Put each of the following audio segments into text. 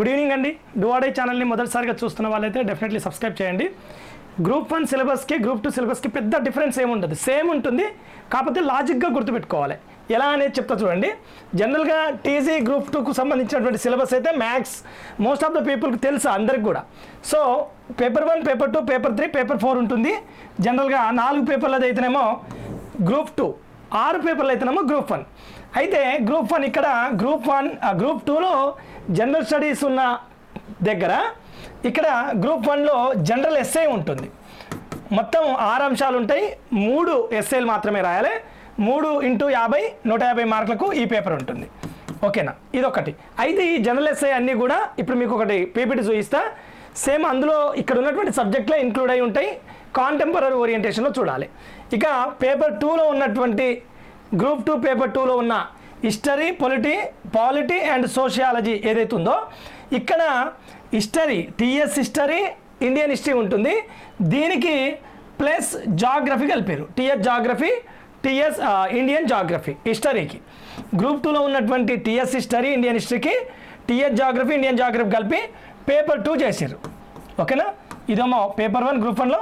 Good evening అండి. డువాడే ఛానల్ని మొదటిసారిగా చూస్తున్న వాళ్ళైతే డెఫినెట్లీ సబ్స్క్రైబ్ చేయండి. గ్రూప్ వన్ సిలబస్కి గ్రూప్ టూ సిలబస్కి పెద్ద డిఫరెన్స్ ఏముండదు సేమ్ ఉంటుంది. కాకపోతే లాజిక్గా గుర్తుపెట్టుకోవాలి. ఎలా అనేది చెప్తా చూడండి. జనరల్గా టీజీ గ్రూప్ టూకు సంబంధించినటువంటి సిలబస్ అయితే మ్యాథ్స్ మోస్ట్ ఆఫ్ ద పీపుల్కి తెలుసు అందరికి కూడా. So paper one paper two paper three paper four ఉంటుంది. జనరల్గా నాలుగు పేపర్లది అయితేనేమో గ్రూప్ టూ ఆరు పేపర్లు అయితేనేమో గ్రూప్ వన్. అయితే గ్రూప్ వన్ ఇక్కడ గ్రూప్ వన్ గ్రూప్ టూలో జనరల్ స్టడీస్ ఉన్న దగ్గర ఇక్కడ గ్రూప్ వన్లో జనరల్ ఎస్ఏ ఉంటుంది. మొత్తం ఆరు అంశాలు ఉంటాయి. మూడు ఎస్ఏలు మాత్రమే రాయాలి. మూడు ఇంటూ యాభై నూట యాభై మార్కులకు ఈ పేపర్ ఉంటుంది. ఓకేనా? ఇదొకటి. అయితే ఈ జనరల్ ఎస్ఐ అన్నీ కూడా ఇప్పుడు మీకు ఒకటి పీపీటీ చూపిస్తా. సేమ్ అందులో ఇక్కడ ఉన్నటువంటి సబ్జెక్టులే ఇంక్లూడ్ అయి ఉంటాయి. కాంటెంపరీ ఓరియంటేషన్లో చూడాలి. ఇక పేపర్ టూలో ఉన్నటువంటి గ్రూప్ టూ పేపర్ టూలో ఉన్న history polity polity and sociology ఏదైతే ఉందో ఇక్కడ history TS history Indian history ఉంటుంది. దీనికి ప్లస్ జాగ్రఫీ కలిపారు TS geography TS Indian geography హిస్టరీకి. Group టూలో ఉన్నటువంటి టీఎస్ హిస్టరీ ఇండియన్ హిస్టరీకి టీఎస్ జాగ్రఫీ ఇండియన్ జాగ్రఫీ కలిపి పేపర్ టూ చేశారు. ఓకేనా? ఇదేమో పేపర్ వన్ గ్రూప్ వన్లో.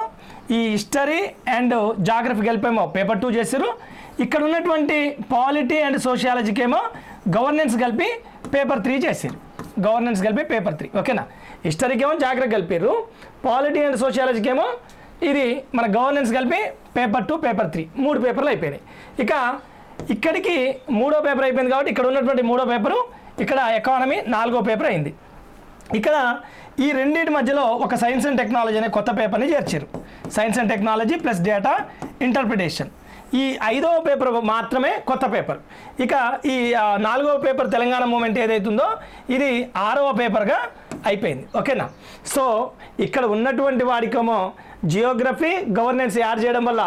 ఈ హిస్టరీ అండ్ జాగ్రఫీ కలిపేమో పేపర్ టూ చేశారు. ఇక్కడ ఉన్నటువంటి పాలిటీ అండ్ సోషియాలజీకి ఏమో గవర్నెన్స్ కలిపి పేపర్ త్రీ చేశారు. గవర్నెన్స్ కలిపి పేపర్ త్రీ. ఓకేనా? హిస్టరీకి ఏమో జాగ్రత్త కలిపారు. పాలిటీ అండ్ సోషియాలజీకి ఏమో ఇది మన గవర్నెన్స్ కలిపి పేపర్ టూ పేపర్ త్రీ. మూడు పేపర్లు అయిపోయినాయి. ఇక ఇక్కడికి మూడో పేపర్ అయిపోయింది కాబట్టి ఇక్కడ ఉన్నటువంటి మూడో పేపరు ఇక్కడ ఎకానమీ నాలుగో పేపర్ అయింది. ఇక్కడ ఈ రెండింటి మధ్యలో ఒక సైన్స్ అండ్ టెక్నాలజీ అనే కొత్త పేపర్ని చేర్చారు. Science and technology plus data interpretation. ఈ ఐదవ పేపర్ మాత్రమే కొత్త పేపర్. ఇక ఈ నాలుగవ పేపర్ తెలంగాణ మూమెంట్ ఏదైతుందో ఇది ఆరవ పేపర్గా అయిపోయింది. ఓకేనా? సో ఇక్కడ ఉన్నటువంటి వాడికేమో జియోగ్రఫీ గవర్నెన్స్ యాడ్ చేయడం వల్ల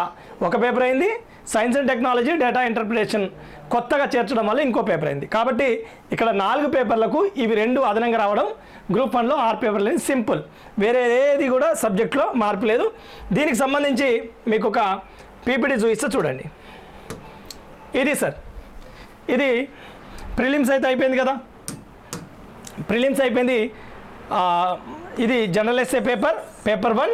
ఒక పేపర్ అయింది. Science and technology data interpretation కొత్తగా చేర్చడం వల్ల ఇంకో పేపర్ అయింది. కాబట్టి ఇక్కడ నాలుగు పేపర్లకు ఇవి రెండు అదనంగా రావడం గ్రూప్ వన్లో ఆరు పేపర్లు అయింది సింపుల్. వేరే ఏది కూడా సబ్జెక్ట్లో మార్పు లేదు. దీనికి సంబంధించి మీకు ఒక పీపీటీ చూపిస్తే చూడండి. ఇది సార్. ఇది ప్రిలిమ్స్ అయితే అయిపోయింది కదా. ప్రిలిమ్స్ అయిపోయింది ఇది general essay paper paper one.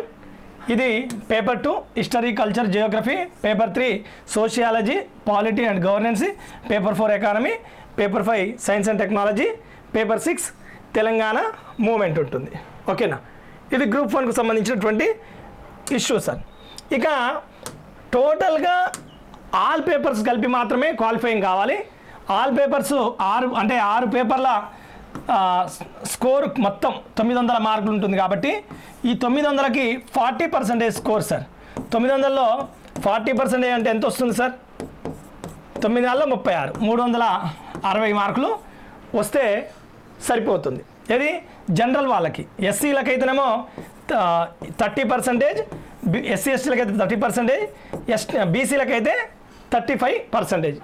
ఇది paper two history culture geography. Paper three sociology polity and governance. Paper four economy. Paper five science and technology. Paper six Telangana movement ఉంటుంది. ఓకేనా? ఇది గ్రూప్ వన్కు సంబంధించినటువంటి ఇష్యూ సార్. ఇక టోటల్గా all papers కలిపి మాత్రమే qualifying కావాలి. ఆల్ పేపర్స్ ఆరు అంటే ఆరు పేపర్ల స్కోర్ మొత్తం తొమ్మిది వందల మార్కులు ఉంటుంది కాబట్టి ఈ తొమ్మిది వందలకి ఫార్టీ పర్సెంటేజ్ స్కోర్ సార్. తొమ్మిది వందల్లో ఫార్టీ పర్సెంటేజ్ అంటే ఎంత వస్తుంది సార్? తొమ్మిది వందల ముప్పై ఆరు మూడు వందల అరవై మార్కులు వస్తే సరిపోతుంది. ఇది జనరల్ వాళ్ళకి. ఎస్సీలకైతేనేమో థర్టీ పర్సెంటేజ్ ఎస్సీ ఎస్టీలకు అయితే థర్టీ పర్సెంటేజ్ ఎస్ బీసీలకైతే థర్టీ ఫైవ్ పర్సెంటేజ్.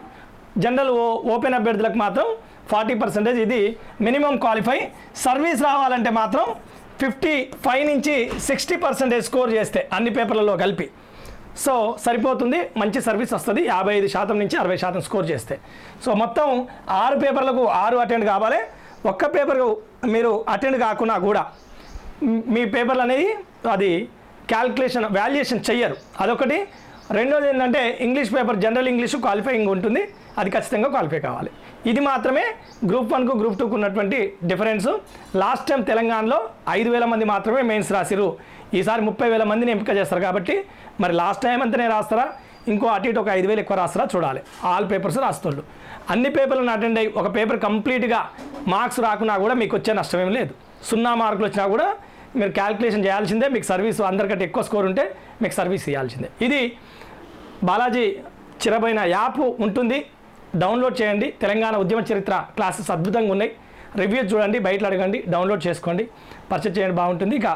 జనరల్ ఓ ఓపెన్ అభ్యర్థులకు మాత్రం ఫార్టీ పర్సెంటేజ్ ఇది మినిమం క్వాలిఫై. సర్వీస్ రావాలంటే మాత్రం ఫిఫ్టీ ఫైవ్ నుంచి సిక్స్టీ పర్సెంటేజ్ స్కోర్ చేస్తే అన్ని పేపర్లలో కలిపి. సో సరిపోతుంది మంచి సర్వీస్ వస్తుంది యాభై ఐదు శాతం నుంచి అరవై శాతం స్కోర్ చేస్తే. సో మొత్తం ఆరు పేపర్లకు ఆరు అటెండ్ కావాలి. ఒక్క పేపర్కు మీరు అటెండ్ కాకుండా కూడా మీ పేపర్లు అనేది అది క్యాల్కులేషన్ వాల్యుయేషన్ చెయ్యరు. అదొకటి. రెండోది ఏంటంటే English paper general English qualifying ఉంటుంది. అది ఖచ్చితంగా క్వాలిఫై కావాలి. ఇది మాత్రమే గ్రూప్ వన్కు గ్రూప్ టూకు ఉన్నటువంటి డిఫరెన్స్ లాస్ట్ టైం తెలంగాణలో ఐదు వేల మంది మాత్రమే మెయిన్స్ రాసిరు ఈసారి ముప్పై వేల మందిని ఎంపిక చేస్తారు కాబట్టి మరి లాస్ట్ టైం అంతనే రాస్తారా? ఇంకో అటు ఇటు ఒక ఐదు వేలు ఎక్కువ రాస్తారా? చూడాలి. ఆల్ పేపర్స్ రాస్తుండ్రు అన్ని పేపర్లను అటెండ్ అయ్యి ఒక పేపర్ కంప్లీట్గా మార్క్స్ రాకున్నా కూడా మీకు వచ్చే నష్టమేం లేదు. సున్నా మార్కులు వచ్చినా కూడా మీరు క్యాల్కులేషన్ చేయాల్సిందే మీకు సర్వీస్ అందరికంటే ఎక్కువ స్కోర్ ఉంటే మీకు సర్వీస్ ఇవ్వాల్సిందే ఇది బాలాజీ చిరబైన యాప్ ఉంటుంది. డౌన్లోడ్ చేయండి. తెలంగాణ ఉద్యమ చరిత్ర క్లాసెస్ అద్భుతంగా ఉన్నాయి. రివ్యూస్ చూడండి బయట అడగండి డౌన్లోడ్ చేసుకోండి. పర్చేజ్ చేయండి బాగుంటుంది. ఇక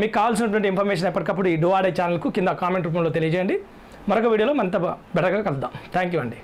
మీకు కావాల్సినటువంటి ఇన్ఫర్మేషన్ ఎప్పటికప్పుడు ఈ డోవాడే ఛానల్కు కింద కామెంట్ రూపంలో తెలియజేయండి. మరొక వీడియోలో మనతో బెటర్గా కలుద్దాం. థ్యాంక్ యూ అండి.